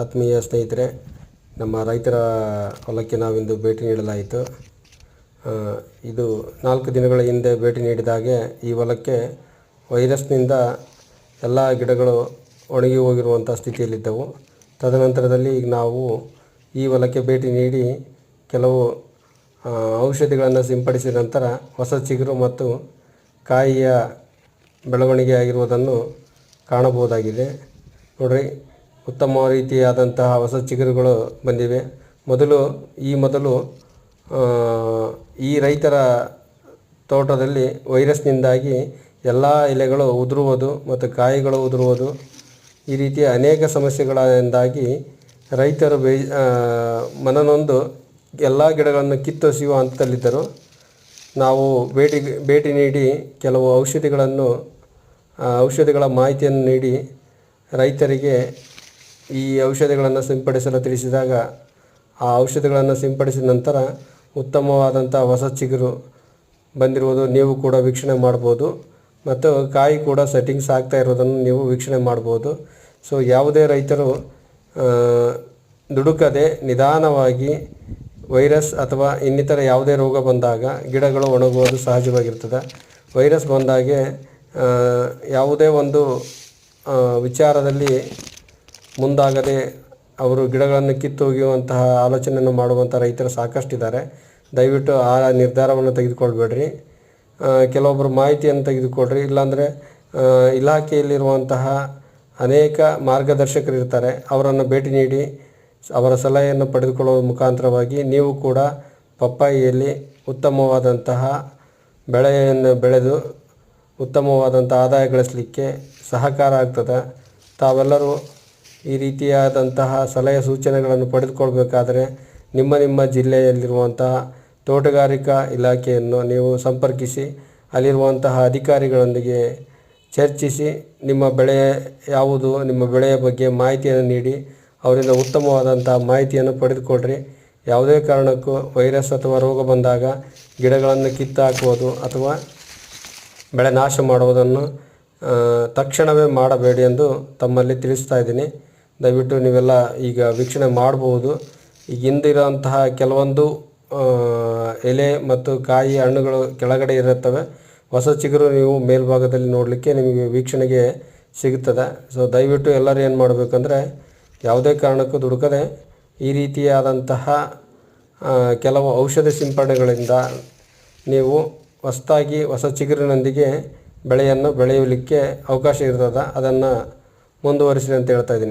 ಆತ್ಮೀಯ ಸ್ನೇಹಿತರೆ, ನಮ್ಮ ರೈತರ ಹೊಲಕ್ಕೆ ನಾವಿಂದು ಭೇಟಿ ನೀಡಲಾಯಿತು. ಇದು ನಾಲ್ಕು ದಿನಗಳ ಹಿಂದೆ ಭೇಟಿ ನೀಡಿದಾಗೆ ಈ ಹೊಲಕ್ಕೆ ವೈರಸ್ನಿಂದ ಎಲ್ಲ ಗಿಡಗಳು ಒಣಗಿ ಹೋಗಿರುವಂಥ ಸ್ಥಿತಿಯಲ್ಲಿದ್ದವು. ತದನಂತರದಲ್ಲಿ ಈಗ ನಾವು ಈ ಹೊಲಕ್ಕೆ ಭೇಟಿ ನೀಡಿ ಕೆಲವು ಔಷಧಿಗಳನ್ನು ಸಿಂಪಡಿಸಿದ ನಂತರ ಹೊಸ ಚಿಗುರು ಮತ್ತು ಕಾಯಿಯ ಬೆಳವಣಿಗೆ ಆಗಿರುವುದನ್ನು ಕಾಣಬಹುದಾಗಿದೆ. ನೋಡ್ರಿ ಉತ್ತಮ ರೀತಿಯಾದಂತಹ ಹೊಸ ಚಿಗುರುಗಳು ಬಂದಿವೆ. ಮೊದಲು, ಈ ಮೊದಲು ಈ ರೈತರ ತೋಟದಲ್ಲಿ ವೈರಸ್ನಿಂದಾಗಿ ಎಲ್ಲ ಎಲೆಗಳು ಉದುರುವುದು ಮತ್ತು ಕಾಯಿಗಳು ಉದುರುವುದು ಈ ರೀತಿಯ ಅನೇಕ ಸಮಸ್ಯೆಗಳಿಂದಾಗಿ ರೈತರು ಬೇ ಮನನೊಂದು ಎಲ್ಲ ಗಿಡಗಳನ್ನು ಕಿತ್ತೊಸೆಯುವ ಹಂತದಲ್ಲಿದ್ದರು. ನಾವು ಭೇಟಿ ಭೇಟಿ ನೀಡಿ ಕೆಲವು ಔಷಧಿಗಳನ್ನು ಔಷಧಿಗಳ ಮಾಹಿತಿಯನ್ನು ನೀಡಿ ರೈತರಿಗೆ ಈ ಔಷಧಿಗಳನ್ನು ಸಿಂಪಡಿಸಲು ತಿಳಿಸಿದಾಗ ಆ ಔಷಧಿಗಳನ್ನು ಸಿಂಪಡಿಸಿದ ನಂತರ ಉತ್ತಮವಾದಂಥ ಹೊಸ ಚಿಗುರು ಬಂದಿರುವುದು ನೀವು ಕೂಡ ವೀಕ್ಷಣೆ ಮಾಡ್ಬೋದು. ಮತ್ತು ಕಾಯಿ ಕೂಡ ಸೆಟ್ಟಿಂಗ್ಸ್ ಆಗ್ತಾ ಇರೋದನ್ನು ನೀವು ವೀಕ್ಷಣೆ ಮಾಡ್ಬೋದು. ಸೊ ಯಾವುದೇ ರೈತರು ದುಡುಕದೆ ನಿಧಾನವಾಗಿ ವೈರಸ್ ಅಥವಾ ಇನ್ನಿತರ ಯಾವುದೇ ರೋಗ ಬಂದಾಗ ಗಿಡಗಳು ಒಣಗುವುದು ಸಹಜವಾಗಿರ್ತದೆ. ವೈರಸ್ ಬಂದಾಗೆ ಯಾವುದೇ ಒಂದು ವಿಚಾರದಲ್ಲಿ ಮುಂದಾಗದೆ ಅವರು ಗಿಡಗಳನ್ನು ಕಿತ್ತೊಗೆಯುವಂತಹ ಆಲೋಚನೆಯನ್ನು ಮಾಡುವಂಥ ರೈತರು ಸಾಕಷ್ಟಿದ್ದಾರೆ. ದಯವಿಟ್ಟು ಆ ನಿರ್ಧಾರವನ್ನು ತೆಗೆದುಕೊಳ್ಬೇಡ್ರಿ. ಕೆಲವೊಬ್ಬರು ಮಾಹಿತಿಯನ್ನು ತೆಗೆದುಕೊಳ್ರಿ. ಇಲ್ಲಾಂದರೆ ಇಲಾಖೆಯಲ್ಲಿರುವಂತಹ ಅನೇಕ ಮಾರ್ಗದರ್ಶಕರು ಇರ್ತಾರೆ. ಅವರನ್ನು ಭೇಟಿ ನೀಡಿ ಅವರ ಸಲಹೆಯನ್ನು ಪಡೆದುಕೊಳ್ಳುವ ಮುಖಾಂತರವಾಗಿ ನೀವು ಕೂಡ ಪಪ್ಪಾಯಿಯಲ್ಲಿ ಉತ್ತಮವಾದಂತಹ ಬೆಳೆಯನ್ನು ಬೆಳೆದು ಉತ್ತಮವಾದಂಥ ಆದಾಯ ಗಳಿಸಲಿಕ್ಕೆ ಸಹಕಾರ ಆಗ್ತದೆ. ತಾವೆಲ್ಲರೂ ಈ ರೀತಿಯಾದಂತಹ ಸಲಹೆ ಸೂಚನೆಗಳನ್ನು ಪಡೆದುಕೊಳ್ಬೇಕಾದರೆ ನಿಮ್ಮ ನಿಮ್ಮ ಜಿಲ್ಲೆಯಲ್ಲಿರುವಂತಹ ತೋಟಗಾರಿಕಾ ಇಲಾಖೆಯನ್ನು ನೀವು ಸಂಪರ್ಕಿಸಿ, ಅಲ್ಲಿರುವಂತಹ ಅಧಿಕಾರಿಗಳೊಂದಿಗೆ ಚರ್ಚಿಸಿ, ನಿಮ್ಮ ಬೆಳೆ ಯಾವುದು, ನಿಮ್ಮ ಬೆಳೆಯ ಬಗ್ಗೆ ಮಾಹಿತಿಯನ್ನು ನೀಡಿ, ಅವರಿಂದ ಉತ್ತಮವಾದಂತಹ ಮಾಹಿತಿಯನ್ನು ಪಡೆದುಕೊಳ್ಳ್ರಿ ಯಾವುದೇ ಕಾರಣಕ್ಕೂ ವೈರಸ್ ಅಥವಾ ರೋಗ ಬಂದಾಗ ಗಿಡಗಳನ್ನು ಕಿತ್ತಾಕುವುದು ಅಥವಾ ಬೆಳೆ ನಾಶ ಮಾಡುವುದನ್ನು ತಕ್ಷಣವೇ ಮಾಡಬೇಡಿ ಎಂದು ತಮ್ಮಲ್ಲಿ ತಿಳಿಸ್ತಾ ಇದ್ದೀನಿ. ದಯವಿಟ್ಟು ನೀವೆಲ್ಲ ಈಗ ವೀಕ್ಷಣೆ ಮಾಡಬಹುದು ಈಗ ಹಿಂದಿರೋಂತಹ ಕೆಲವೊಂದು ಎಲೆ ಮತ್ತು ಕಾಯಿ ಹಣ್ಣುಗಳು ಕೆಳಗಡೆ ಇರುತ್ತವೆ. ಹೊಸ ಚಿಗುರು ನೀವು ಮೇಲ್ಭಾಗದಲ್ಲಿ ನೋಡಲಿಕ್ಕೆ ನಿಮಗೆ ವೀಕ್ಷಣೆಗೆ ಸಿಗುತ್ತದೆ. ಸೊ ದಯವಿಟ್ಟು ಎಲ್ಲರೂ ಏನು ಮಾಡಬೇಕಂದ್ರೆ ಯಾವುದೇ ಕಾರಣಕ್ಕೂ ದುಡುಕದೆ ಈ ರೀತಿಯಾದಂತಹ ಕೆಲವು ಔಷಧಿ ಸಿಂಪಡಣೆಗಳಿಂದ ನೀವು ಹೊಸ್ತಾಗಿ ಹೊಸ ಚಿಗುರಿನೊಂದಿಗೆ ಬೆಳೆಯನ್ನು ಬೆಳೆಯಲಿಕ್ಕೆ ಅವಕಾಶ ಇರ್ತದೆ. ಅದನ್ನು ಮುಂದುವರಿಸಿ ಅಂತ ಹೇಳ್ತಾ ಇದ್ದೀನಿ.